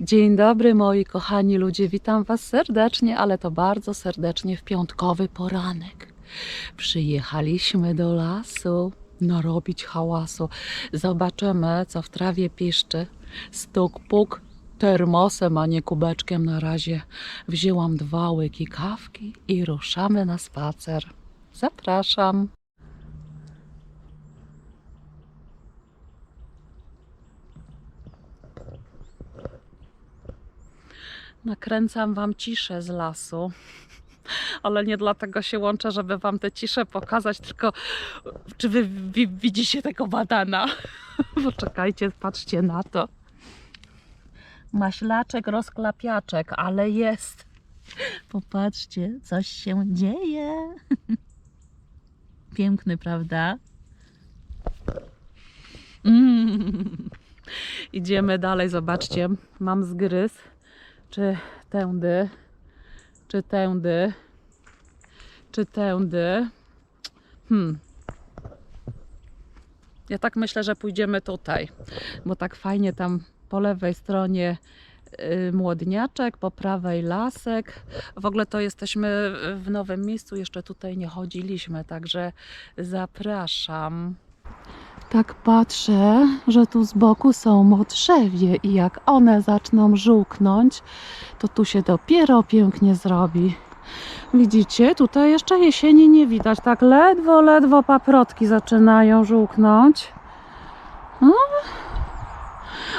Dzień dobry moi kochani ludzie, witam Was serdecznie, ale to bardzo serdecznie w piątkowy poranek. Przyjechaliśmy do lasu narobić hałasu. Zobaczymy, co w trawie piszczy. Stuk puk termosem, a nie kubeczkiem na razie. Wzięłam dwa łyki kawki i ruszamy na spacer. Zapraszam. Nakręcam Wam ciszę z lasu. Ale nie dlatego się łączę, żeby Wam tę ciszę pokazać, tylko czy Wy wi- widzicie tego badana? Poczekajcie, patrzcie na to. Maślaczek, rozklapiaczek, ale jest. Popatrzcie, coś się dzieje. Piękny, prawda? Mm. Idziemy dalej, zobaczcie. Mam zgryz czy tędy, czy tędy, czy tędy. Hmm. Ja tak myślę, że pójdziemy tutaj, bo tak fajnie tam po lewej stronie y, młodniaczek, po prawej lasek. W ogóle to jesteśmy w nowym miejscu, jeszcze tutaj nie chodziliśmy, także zapraszam. Tak patrzę, że tu z boku są modrzewie i jak one zaczną żółknąć, to tu się dopiero pięknie zrobi. Widzicie, tutaj jeszcze jesieni nie widać. Tak ledwo, ledwo paprotki zaczynają żółknąć. No,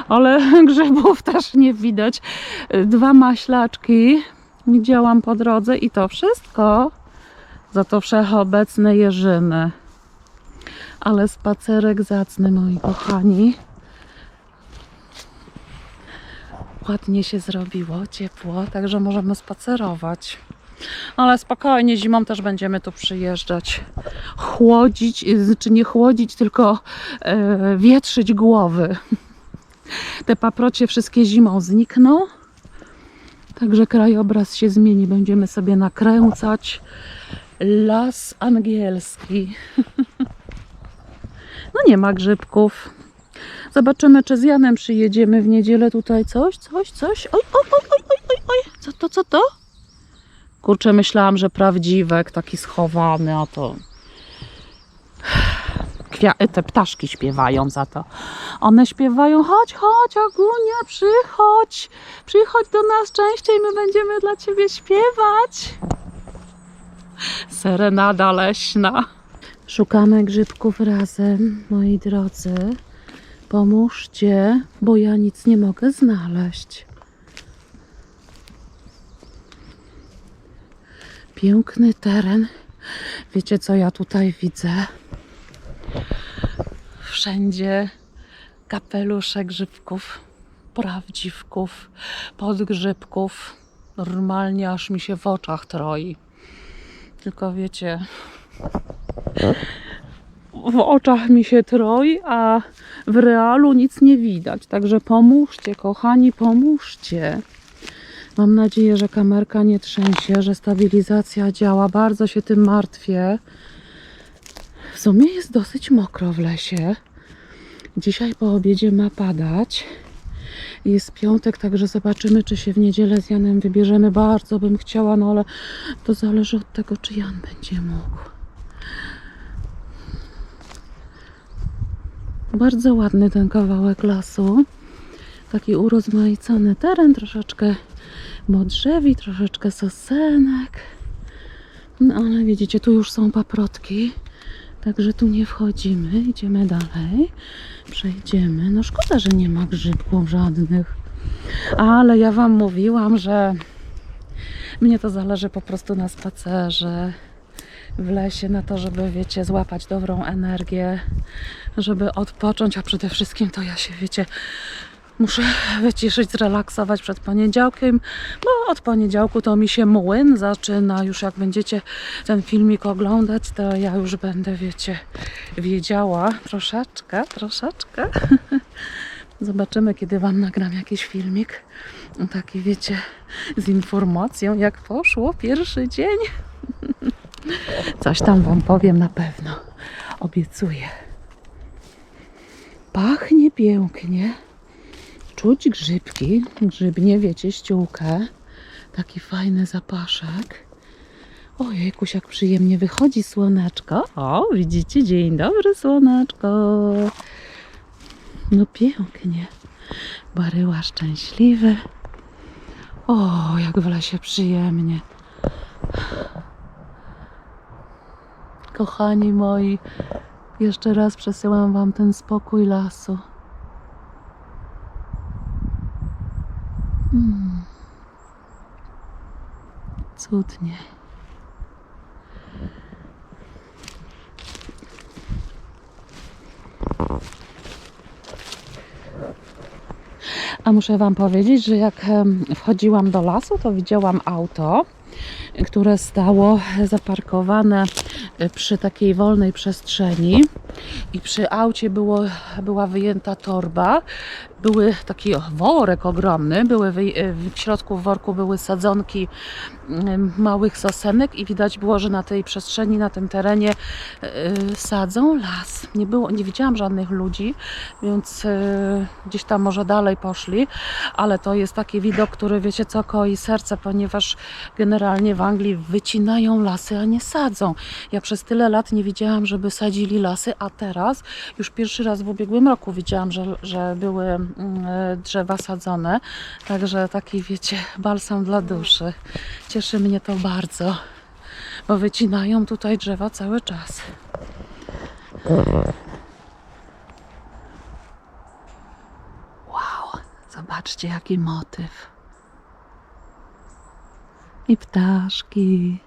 ale grzybów też nie widać. Dwa maślaczki widziałam po drodze i to wszystko. Za to wszechobecne jeżyny ale spacerek zacny, moi kochani. Ładnie się zrobiło, ciepło, także możemy spacerować. Ale spokojnie, zimą też będziemy tu przyjeżdżać. Chłodzić, y, czy nie chłodzić, tylko e, wietrzyć głowy. Te paprocie wszystkie zimą znikną. Także krajobraz się zmieni. Będziemy sobie nakręcać las angielski. No nie ma grzybków. Zobaczymy, czy z Janem przyjedziemy w niedzielę tutaj. Coś, coś, coś. Oj, oj, oj, oj, oj, oj, oj. Co to, co to? Kurczę, myślałam, że prawdziwek, taki schowany, a to... Kwia- te ptaszki śpiewają za to. One śpiewają, chodź, chodź, Agunia, przychodź. Przychodź do nas częściej, my będziemy dla ciebie śpiewać. Serenada leśna. Szukamy grzybków razem, moi drodzy. Pomóżcie, bo ja nic nie mogę znaleźć. Piękny teren. Wiecie, co ja tutaj widzę? Wszędzie kapelusze grzybków, prawdziwków, podgrzybków. Normalnie aż mi się w oczach troi. Tylko wiecie, w oczach mi się troi, a w realu nic nie widać. Także pomóżcie, kochani, pomóżcie. Mam nadzieję, że kamerka nie trzęsie, że stabilizacja działa. Bardzo się tym martwię. W sumie jest dosyć mokro w lesie. Dzisiaj po obiedzie ma padać. Jest piątek, także zobaczymy, czy się w niedzielę z Janem wybierzemy. Bardzo bym chciała, no ale to zależy od tego, czy Jan będzie mógł. Bardzo ładny ten kawałek lasu. Taki urozmaicony teren, troszeczkę modrzewi, troszeczkę sosenek. No ale widzicie, tu już są paprotki. Także tu nie wchodzimy, idziemy dalej. Przejdziemy. No szkoda, że nie ma grzybków żadnych. Ale ja Wam mówiłam, że mnie to zależy po prostu na spacerze w lesie, na to, żeby, wiecie, złapać dobrą energię, żeby odpocząć, a przede wszystkim to ja się, wiecie, Muszę wyciszyć, zrelaksować przed poniedziałkiem, bo od poniedziałku to mi się młyn zaczyna. Już jak będziecie ten filmik oglądać, to ja już będę, wiecie, wiedziała troszeczkę, troszeczkę. Zobaczymy, kiedy Wam nagram jakiś filmik. Taki, wiecie, z informacją, jak poszło pierwszy dzień. Coś tam Wam powiem na pewno. Obiecuję. Pachnie pięknie. Czuć grzybki. Grzybnie, wiecie, ściółkę. Taki fajny zapaszek. Ojejkuś, jak przyjemnie wychodzi słoneczko. O, widzicie, dzień dobry, słoneczko. No pięknie. Baryła szczęśliwy. O, jak w lesie przyjemnie. Kochani moi, jeszcze raz przesyłam Wam ten spokój lasu. Mm. Cudnie. A muszę Wam powiedzieć, że jak wchodziłam do lasu, to widziałam auto, które stało zaparkowane przy takiej wolnej przestrzeni i przy aucie było, była wyjęta torba, były taki worek ogromny, były e, w środku worku były sadzonki em, małych sosenek i widać było, że na tej przestrzeni, na tym terenie e, sadzą las. Nie było, nie widziałam żadnych ludzi, więc e, gdzieś tam może dalej poszli, ale to jest taki widok, który wiecie co koi serce, ponieważ generalnie w Anglii wycinają lasy, a nie sadzą. Ja przez tyle lat nie widziałam, żeby sadzili lasy, a teraz już pierwszy raz w ubiegłym roku widziałam, że, że były mm, drzewa sadzone. Także taki wiecie, balsam dla duszy. Cieszy mnie to bardzo, bo wycinają tutaj drzewa cały czas. Wow, zobaczcie jaki motyw. I ptaszki.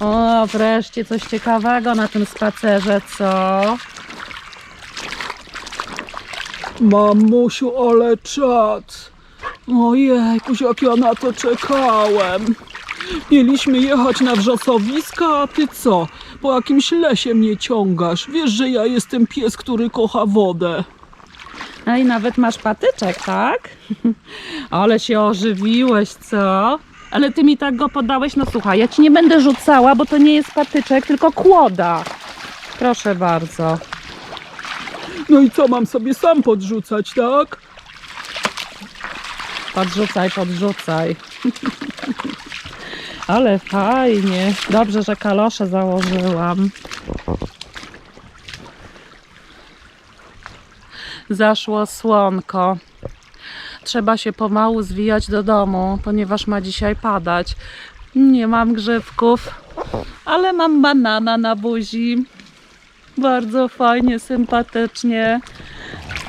O, wreszcie coś ciekawego na tym spacerze, co? Mamusiu, ale czad. Ojejkuś, jak ja na to czekałem. Mieliśmy jechać na wrzosowiska, a ty co? Po jakimś lesie mnie ciągasz. Wiesz, że ja jestem pies, który kocha wodę. A i nawet masz patyczek, tak? Ale się ożywiłeś, co? Ale ty mi tak go podałeś, no słuchaj, ja ci nie będę rzucała, bo to nie jest patyczek, tylko kłoda. Proszę bardzo. No i co, mam sobie sam podrzucać, tak? Podrzucaj, podrzucaj. Ale fajnie. Dobrze, że kalosze założyłam. Zaszło słonko. Trzeba się pomału zwijać do domu, ponieważ ma dzisiaj padać. Nie mam grzybków, ale mam banana na buzi. Bardzo fajnie, sympatycznie.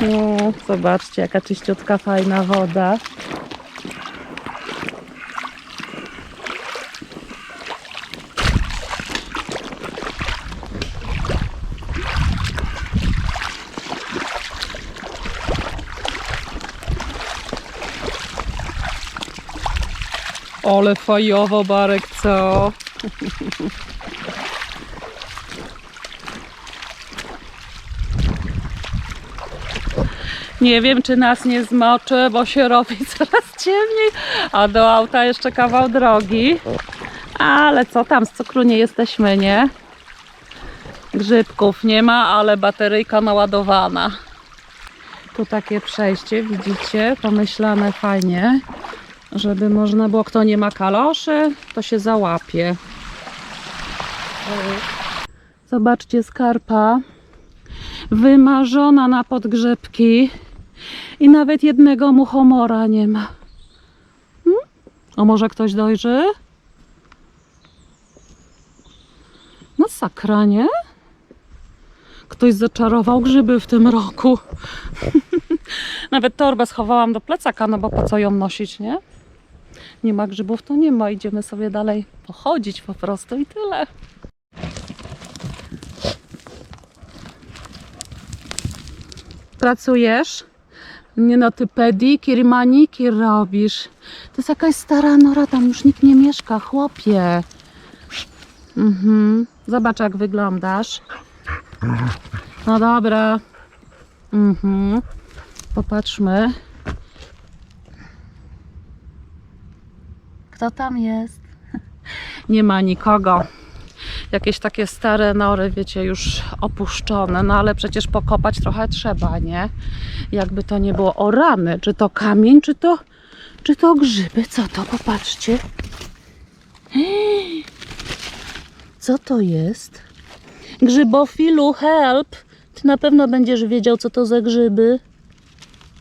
O, zobaczcie, jaka czyściutka, fajna woda. Ale fajowo, Barek, co? Nie wiem, czy nas nie zmoczy, bo się robi coraz ciemniej, a do auta jeszcze kawał drogi. Ale co tam, z cukru nie jesteśmy, nie? Grzybków nie ma, ale bateryjka naładowana. Tu takie przejście, widzicie, pomyślane fajnie, żeby można było, kto nie ma kaloszy, to się załapie. Zobaczcie, skarpa wymarzona na podgrzebki i nawet jednego muchomora nie ma. Hmm? A może ktoś dojrzy? No nie? Ktoś zaczarował grzyby w tym roku. Nawet torbę schowałam do plecaka, no bo po co ją nosić, nie? Nie ma grzybów, to nie ma. Idziemy sobie dalej pochodzić po prostu i tyle. Pracujesz? Nie no, ty pedikir, robisz. To jest jakaś stara nora, tam już nikt nie mieszka, chłopie. Mhm. Zobacz jak wyglądasz. No dobra. Mhm. Popatrzmy. Kto tam jest? Nie ma nikogo. Jakieś takie stare nory, wiecie, już opuszczone, no ale przecież pokopać trochę trzeba, nie? Jakby to nie było o rany, czy to kamień, czy to, czy to grzyby. Co to? Popatrzcie. Co to jest? Grzybofilu, help! Ty na pewno będziesz wiedział, co to za grzyby.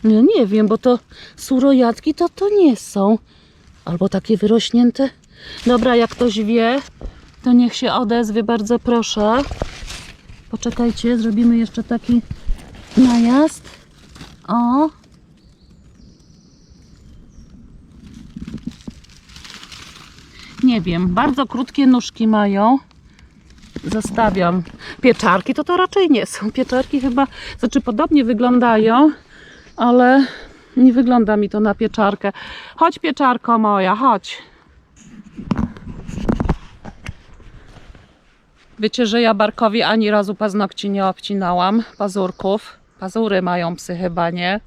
Ja nie wiem, bo to surojatki to to nie są. Albo takie wyrośnięte. Dobra, jak ktoś wie, to niech się odezwie, bardzo proszę. Poczekajcie, zrobimy jeszcze taki najazd. O. Nie wiem, bardzo krótkie nóżki mają. Zostawiam. Pieczarki to to raczej nie są. Pieczarki chyba, znaczy podobnie wyglądają, ale nie wygląda mi to na pieczarkę. Chodź pieczarko moja, chodź. Wiecie, że ja Barkowi ani razu paznokci nie obcinałam, pazurków. Pazury mają psy chyba, nie?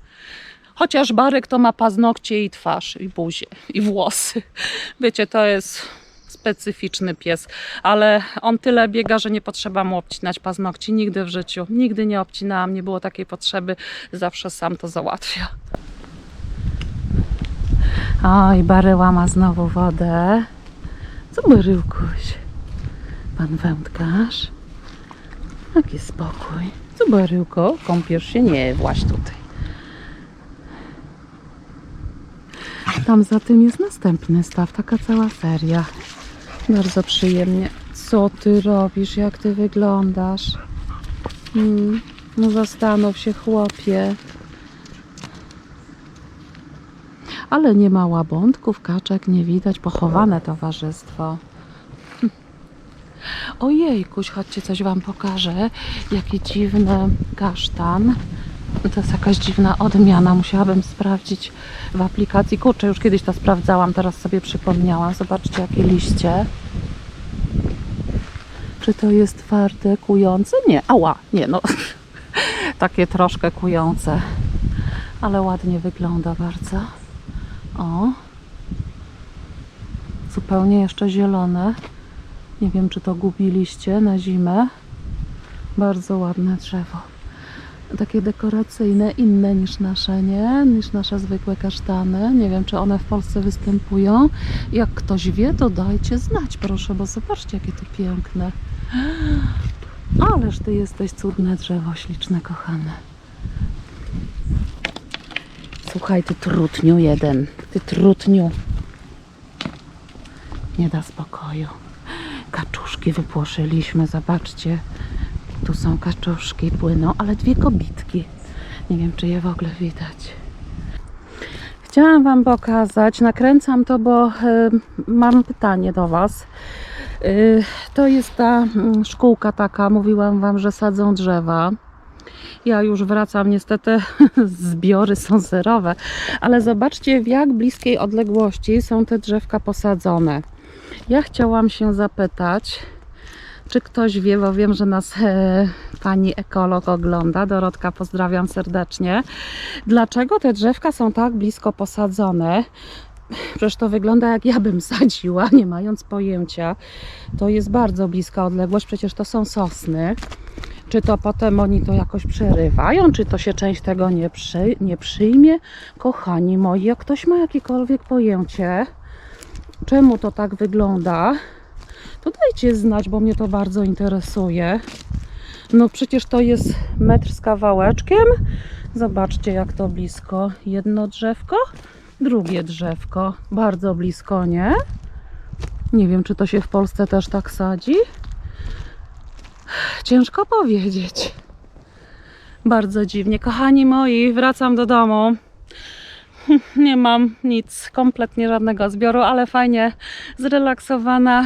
Chociaż Barek to ma paznokcie i twarz, i buzię, i włosy. Wiecie, to jest specyficzny pies, ale on tyle biega, że nie potrzeba mu obcinać paznokci. Nigdy w życiu. Nigdy nie obcinałam, nie było takiej potrzeby. Zawsze sam to załatwia. Oj, Baryła ma znowu wodę. Co Baryłkuś? Pan wędkarz? Jaki spokój. Co Baryłko? Kąpiesz się? Nie, właź tutaj. Tam za tym jest następny staw, taka cała seria. Bardzo przyjemnie. Co ty robisz? Jak ty wyglądasz? Hmm. No zastanów się, chłopie. Ale nie ma łabądków, kaczek, nie widać. Pochowane towarzystwo. Ojejkuś, chodźcie, coś wam pokażę. Jaki dziwny kasztan. To jest jakaś dziwna odmiana. Musiałabym sprawdzić w aplikacji. Kurczę, już kiedyś to sprawdzałam, teraz sobie przypomniałam. Zobaczcie, jakie liście. Czy to jest twarde, kujące? Nie. Ała, nie no. Takie troszkę kujące. Ale ładnie wygląda bardzo. O. Zupełnie jeszcze zielone. Nie wiem, czy to gubiliście na zimę. Bardzo ładne drzewo takie dekoracyjne, inne niż nasze, nie? Niż nasze zwykłe kasztany. Nie wiem, czy one w Polsce występują. Jak ktoś wie, to dajcie znać, proszę, bo zobaczcie, jakie to piękne. Ależ ty jesteś cudne drzewo, śliczne, kochane. Słuchaj, ty trutniu jeden. Ty trutniu. Nie da spokoju. Kaczuszki wypłoszyliśmy, zobaczcie. Tu są kaczuszki, płyną, ale dwie kobitki. Nie wiem, czy je w ogóle widać. Chciałam Wam pokazać, nakręcam to, bo y, mam pytanie do Was. Y, to jest ta mm, szkółka taka, mówiłam Wam, że sadzą drzewa. Ja już wracam, niestety zbiory są zerowe, ale zobaczcie w jak bliskiej odległości są te drzewka posadzone. Ja chciałam się zapytać, czy ktoś wie, bo wiem, że nas e, pani ekolog ogląda. Dorotka, pozdrawiam serdecznie. Dlaczego te drzewka są tak blisko posadzone? Przecież to wygląda jak ja bym sadziła, nie mając pojęcia. To jest bardzo bliska odległość, przecież to są sosny. Czy to potem oni to jakoś przerywają, czy to się część tego nie, przy, nie przyjmie? Kochani moi, jak ktoś ma jakiekolwiek pojęcie, czemu to tak wygląda, to dajcie znać, bo mnie to bardzo interesuje. No przecież to jest metr z kawałeczkiem. Zobaczcie jak to blisko. Jedno drzewko, drugie drzewko. Bardzo blisko, nie? Nie wiem, czy to się w Polsce też tak sadzi. Ciężko powiedzieć. Bardzo dziwnie. Kochani moi, wracam do domu. Nie mam nic, kompletnie żadnego zbioru, ale fajnie zrelaksowana,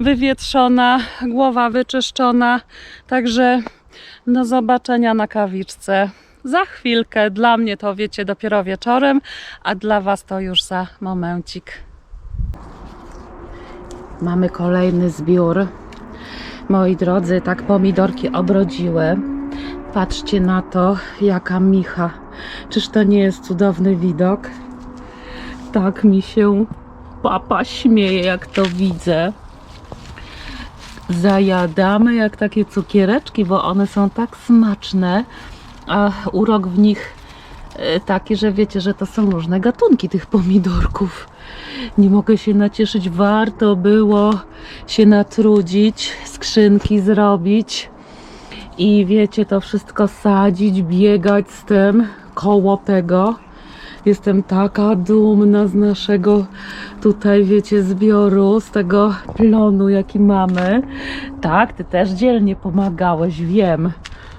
wywietrzona, głowa wyczyszczona. Także Do zobaczenia na kawiczce za chwilkę. Dla mnie to wiecie dopiero wieczorem, a dla Was to już za momencik. Mamy kolejny zbiór. Moi drodzy, tak pomidorki obrodziły. Patrzcie na to, jaka micha. Czyż to nie jest cudowny widok? Tak mi się papa śmieje, jak to widzę. Zajadamy jak takie cukiereczki, bo one są tak smaczne, a urok w nich e, taki, że wiecie, że to są różne gatunki tych pomidorków. Nie mogę się nacieszyć, warto było się natrudzić, skrzynki zrobić i wiecie, to wszystko sadzić, biegać z tym koło tego. Jestem taka dumna z naszego tutaj, wiecie, zbioru, z tego plonu, jaki mamy. Tak, ty też dzielnie pomagałeś, wiem.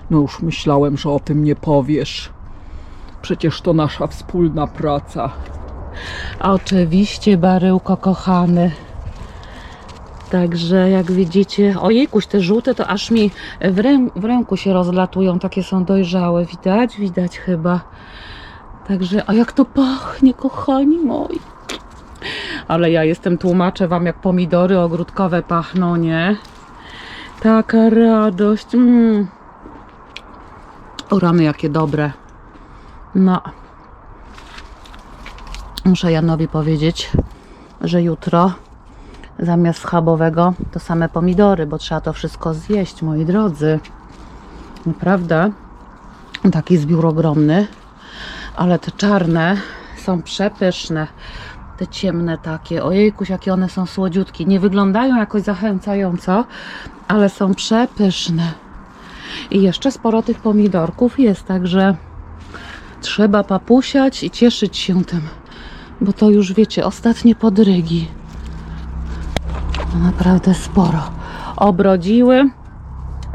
No już myślałem, że o tym nie powiesz. Przecież to nasza wspólna praca. A oczywiście, baryłko kochany. Także jak widzicie, ojejkuś, te żółte to aż mi w, rę, w ręku się rozlatują, takie są dojrzałe, widać? Widać chyba. Także, a jak to pachnie, kochani moi. Ale ja jestem, tłumaczę wam jak pomidory ogródkowe pachną, nie? Taka radość. Mm. O rany, jakie dobre. No. Muszę Janowi powiedzieć, że jutro zamiast schabowego to same pomidory, bo trzeba to wszystko zjeść, moi drodzy. Naprawdę. Taki zbiór ogromny, ale te czarne są przepyszne. Te ciemne takie, ojejkuś, jakie one są słodziutkie. Nie wyglądają jakoś zachęcająco, ale są przepyszne. I jeszcze sporo tych pomidorków jest, także trzeba papusiać i cieszyć się tym bo to już wiecie, ostatnie podrygi. To naprawdę sporo. Obrodziły.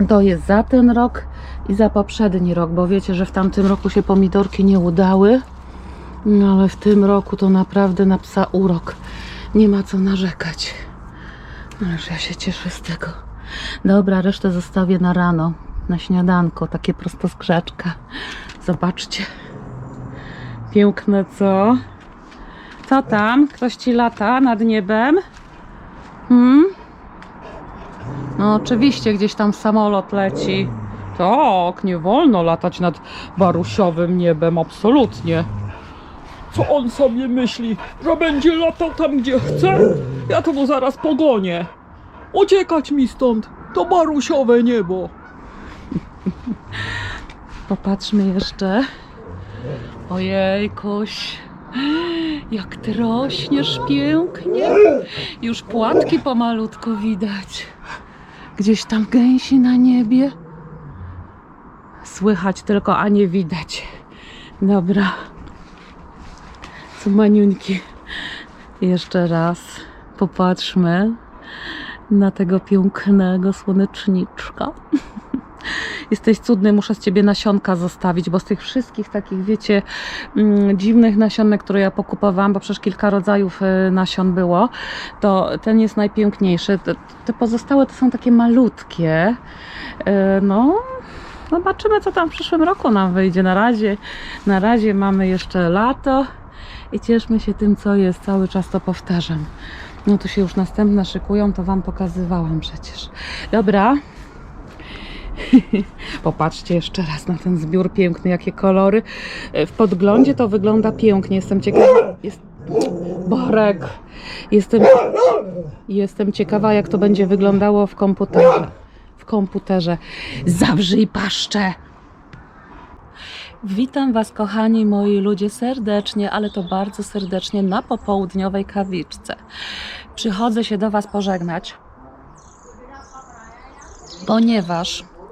To jest za ten rok i za poprzedni rok, bo wiecie, że w tamtym roku się pomidorki nie udały. No ale w tym roku to naprawdę na psa urok. Nie ma co narzekać. Ależ ja się cieszę z tego. Dobra, resztę zostawię na rano, na śniadanko, takie prosto z krzaczka. Zobaczcie. Piękne, co? Co tam? Ktoś ci lata nad niebem? Hmm? No oczywiście, gdzieś tam samolot leci. Tak, nie wolno latać nad barusiowym niebem, absolutnie. Co on sobie myśli, że będzie latał tam, gdzie chce? Ja to go zaraz pogonię. Uciekać mi stąd. To barusiowe niebo. Popatrzmy jeszcze. Ojejkuś. Jak ty rośniesz pięknie. Już płatki pomalutko widać. Gdzieś tam gęsi na niebie. Słychać tylko, a nie widać. Dobra. Co maniuńki. Jeszcze raz popatrzmy na tego pięknego słoneczniczka. Jesteś cudny, muszę z ciebie nasionka zostawić, bo z tych wszystkich takich, wiecie, mm, dziwnych nasionek, które ja pokupowałam, bo przecież kilka rodzajów y, nasion było, to ten jest najpiękniejszy. Te, pozostałe to są takie malutkie. Y, No, zobaczymy, co tam w przyszłym roku nam wyjdzie. Na razie, na razie mamy jeszcze lato i cieszmy się tym, co jest. Cały czas to powtarzam. No tu się już następne szykują, to Wam pokazywałam przecież. Dobra. Popatrzcie jeszcze raz na ten zbiór piękny, jakie kolory. W podglądzie to wygląda pięknie. Jestem ciekawa. Jest... Borek. Jestem... Jestem ciekawa, jak to będzie wyglądało w komputerze. W komputerze. Zawrzyj paszczę! Witam Was, kochani moi ludzie, serdecznie, ale to bardzo serdecznie na popołudniowej kawiczce. Przychodzę się do Was pożegnać, ponieważ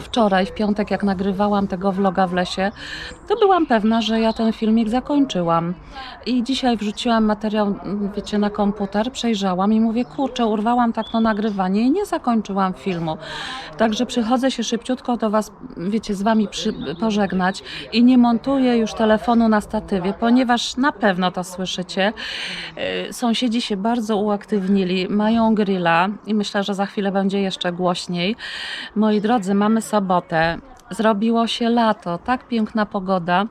wczoraj, w piątek, jak nagrywałam tego vloga w lesie, to byłam pewna, że ja ten filmik zakończyłam. I dzisiaj wrzuciłam materiał, mm, wiecie, na komputer, przejrzałam i mówię, kurczę, urwałam tak to nagrywanie i nie zakończyłam filmu. Także przychodzę się szybciutko do Was, wiecie, z Wami przy, pożegnać i nie montuję już telefonu na statywie, ponieważ na pewno to słyszycie. Yy, Sąsiedzi się bardzo uaktywnili, mają grilla i myślę, że za chwilę będzie jeszcze głośniej. Moi drodzy, mamy sobotę. Zrobiło się lato, tak piękna pogoda.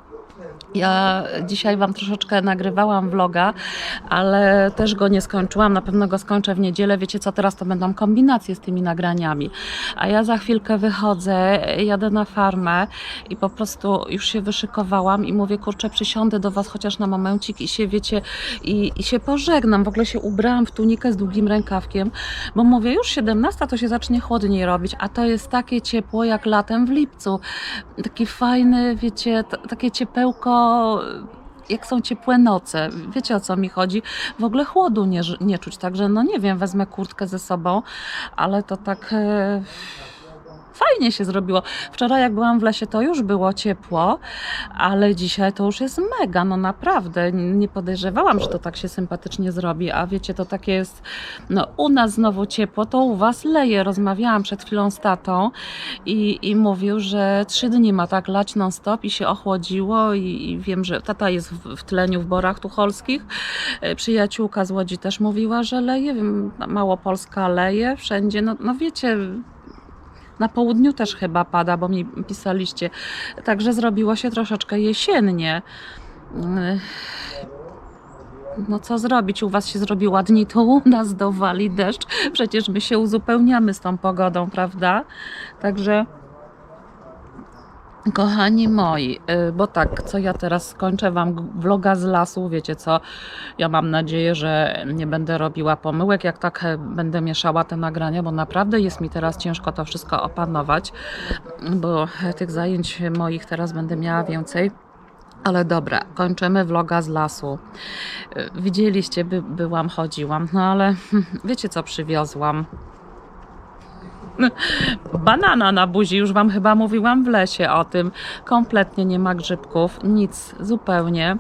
Ja dzisiaj Wam troszeczkę nagrywałam vloga, ale też go nie skończyłam. Na pewno go skończę w niedzielę. Wiecie co, teraz to będą kombinacje z tymi nagraniami. A ja za chwilkę wychodzę, jadę na farmę i po prostu już się wyszykowałam i mówię, kurczę, przysiądę do Was chociaż na momencik i się, wiecie, i, i się pożegnam. W ogóle się ubrałam w tunikę z długim rękawkiem, bo mówię, już 17 to się zacznie chłodniej robić, a to jest takie ciepło jak latem w lipcu. Taki fajny, wiecie, takie ciepełko jak są ciepłe noce, wiecie o co mi chodzi, w ogóle chłodu nie, nie czuć, także no nie wiem, wezmę kurtkę ze sobą, ale to tak e, fajnie się zrobiło. Wczoraj jak byłam w lesie to już było ciepło, ale dzisiaj to już jest mega, no naprawdę, nie podejrzewałam, że to tak się sympatycznie zrobi, a wiecie, to takie jest, no u nas znowu ciepło, to u was leje, rozmawiałam przed chwilą z tatą i, i mówił, że trzy dni ma tak lać non stop i się ochłodziło i, i wiem, że tata jest w, w tleniu w borach tucholskich. E, Przyjaciółka z Łodzi też mówiła, że leje, Małopolska leje wszędzie, no, no wiecie... Na południu też chyba pada, bo mi pisaliście. Także zrobiło się troszeczkę jesiennie. Yy, No co zrobić? U was się zrobi ładniej, to u nas dowali deszcz. Przecież my się uzupełniamy z tą pogodą, prawda? Także Kochani moi, y, bo tak, co ja teraz skończę Wam vloga z lasu, wiecie co, ja mam nadzieję, że nie będę robiła pomyłek, jak tak e, będę mieszała te nagrania, bo naprawdę jest mi teraz ciężko to wszystko opanować, bo e, tych zajęć moich teraz będę miała więcej. Ale dobra, kończymy vloga z lasu. Y, Widzieliście, by, byłam, chodziłam, no ale wiecie co przywiozłam? Banana na buzi, już Wam chyba mówiłam w lesie o tym. Kompletnie nie ma grzybków, nic zupełnie.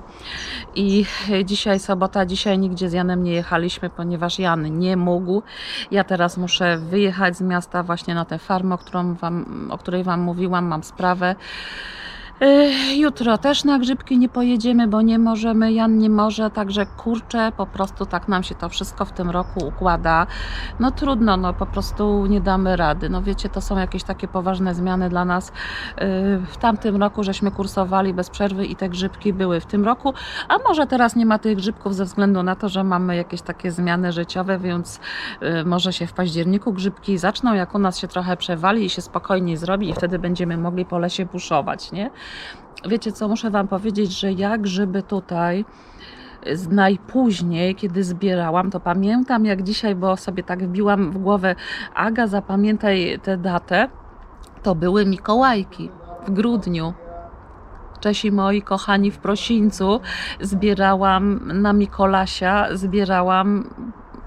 I dzisiaj sobota, dzisiaj nigdzie z Janem nie jechaliśmy, ponieważ Jan nie mógł. Ja teraz muszę wyjechać z miasta właśnie na tę farmę, o, wam, o której Wam mówiłam, mam sprawę. Jutro też na grzybki nie pojedziemy, bo nie możemy, Jan nie może, także kurczę, po prostu tak nam się to wszystko w tym roku układa. No trudno, no po prostu nie damy rady. No wiecie, to są jakieś takie poważne zmiany dla nas. W tamtym roku żeśmy kursowali bez przerwy i te grzybki były w tym roku, a może teraz nie ma tych grzybków ze względu na to, że mamy jakieś takie zmiany życiowe, więc może się w październiku grzybki zaczną, jak u nas się trochę przewali i się spokojniej zrobi i wtedy będziemy mogli po lesie buszować, nie? Wiecie co, muszę Wam powiedzieć, że jak grzyby tutaj z najpóźniej, kiedy zbierałam, to pamiętam jak dzisiaj, bo sobie tak wbiłam w głowę, Aga, zapamiętaj tę datę, to były Mikołajki w grudniu. Czesi moi kochani w Prosińcu zbierałam na Mikolasia, zbierałam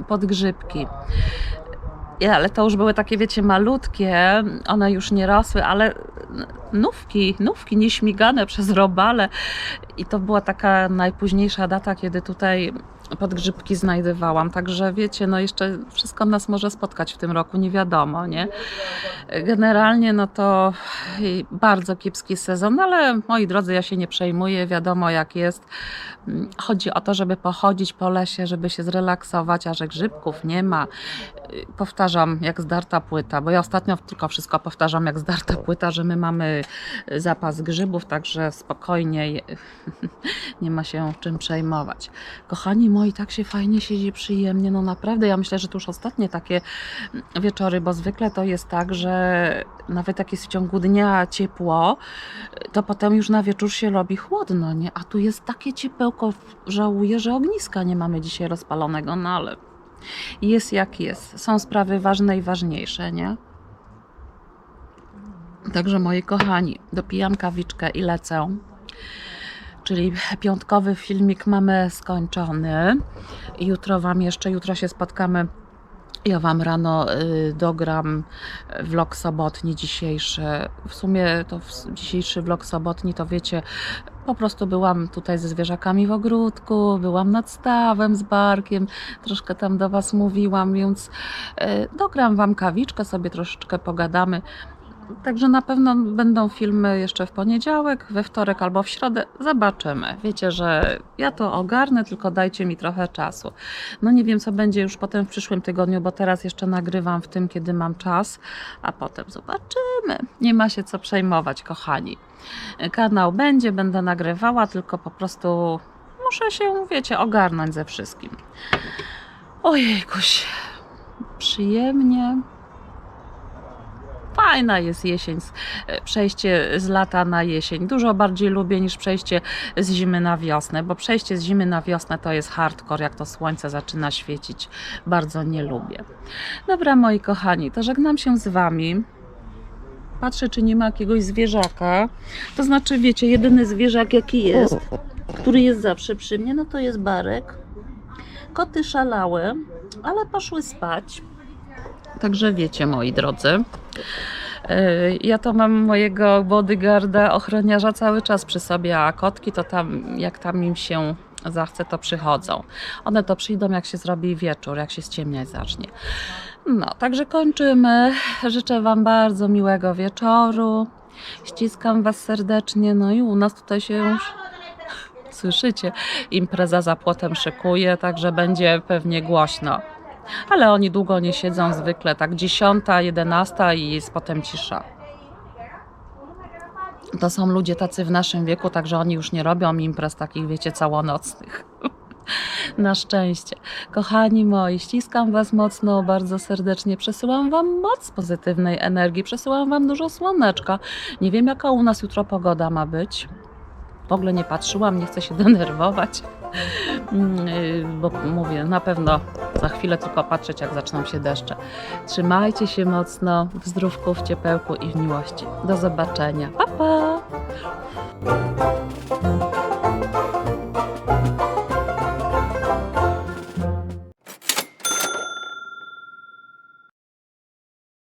podgrzybki. Ale to już były takie, wiecie, malutkie, one już nie rosły, ale nówki, nówki nieśmigane przez robale. I to była taka najpóźniejsza data, kiedy tutaj podgrzybki znajdowałam. Także wiecie, no jeszcze wszystko nas może spotkać w tym roku, nie wiadomo, nie? Generalnie no to bardzo kiepski sezon, ale moi drodzy, ja się nie przejmuję, wiadomo jak jest. Chodzi o to, żeby pochodzić po lesie, żeby się zrelaksować, a że grzybków nie ma. Powtarzam, jak zdarta płyta, bo ja ostatnio tylko wszystko powtarzam, jak zdarta płyta, że my mamy zapas grzybów, także spokojnie, nie ma się czym przejmować. Kochani moi, tak się fajnie siedzi, przyjemnie, no naprawdę, ja myślę, że to już ostatnie takie wieczory, bo zwykle to jest tak, że nawet jak jest w ciągu dnia ciepło, to potem już na wieczór się robi chłodno, nie? A tu jest takie ciepełko, żałuję, że ogniska nie mamy dzisiaj rozpalonego, no ale jest jak jest. Są sprawy ważne i ważniejsze, nie? Także moi kochani, dopijam kawiczkę i lecę. Czyli piątkowy filmik mamy skończony. Jutro Wam jeszcze, jutro się spotkamy. Ja Wam rano y, dogram vlog sobotni dzisiejszy. W sumie to w, dzisiejszy vlog sobotni to wiecie, po prostu byłam tutaj ze zwierzakami w ogródku, byłam nad stawem z barkiem, troszkę tam do Was mówiłam, więc y, dogram Wam kawiczkę, sobie troszeczkę pogadamy. Także na pewno będą filmy jeszcze w poniedziałek, we wtorek albo w środę. Zobaczymy. Wiecie, że ja to ogarnę, tylko dajcie mi trochę czasu. No nie wiem, co będzie już potem w przyszłym tygodniu, bo teraz jeszcze nagrywam w tym, kiedy mam czas, a potem zobaczymy. Nie ma się co przejmować, kochani. Kanał będzie, będę nagrywała, tylko po prostu muszę się, wiecie, ogarnąć ze wszystkim. Ojejkuś, przyjemnie. Fajna jest jesień, e, przejście z lata na jesień. Dużo bardziej lubię niż przejście z zimy na wiosnę, bo przejście z zimy na wiosnę to jest hardcore, jak to słońce zaczyna świecić. Bardzo nie lubię. Dobra, moi kochani, to żegnam się z Wami. Patrzę, czy nie ma jakiegoś zwierzaka. To znaczy, wiecie, jedyny zwierzak, jaki jest, który jest zawsze przy mnie, no to jest Barek. Koty szalały, ale poszły spać. Także wiecie, moi drodzy. Yy, Ja to mam mojego bodyguarda, ochroniarza cały czas przy sobie, a kotki to tam, jak tam im się zachce, to przychodzą. One to przyjdą, jak się zrobi wieczór, jak się ściemniać zacznie. No, także kończymy. Życzę Wam bardzo miłego wieczoru. Ściskam Was serdecznie. No i u nas tutaj się już słyszycie. Impreza za płotem szykuje, także będzie pewnie głośno. Ale oni długo nie siedzą zwykle, tak 10, 11 i jest potem cisza. To są ludzie tacy w naszym wieku, także oni już nie robią imprez takich, wiecie, całonocnych. Na szczęście. Kochani moi, ściskam Was mocno, bardzo serdecznie. Przesyłam Wam moc pozytywnej energii, przesyłam Wam dużo słoneczka. Nie wiem, jaka u nas jutro pogoda ma być. W ogóle nie patrzyłam, nie chcę się denerwować. Mm, yy, Bo mówię, na pewno za chwilę tylko patrzeć, jak zaczną się deszcze. Trzymajcie się mocno, w zdrówku, w ciepełku i w miłości. Do zobaczenia. Pa, pa!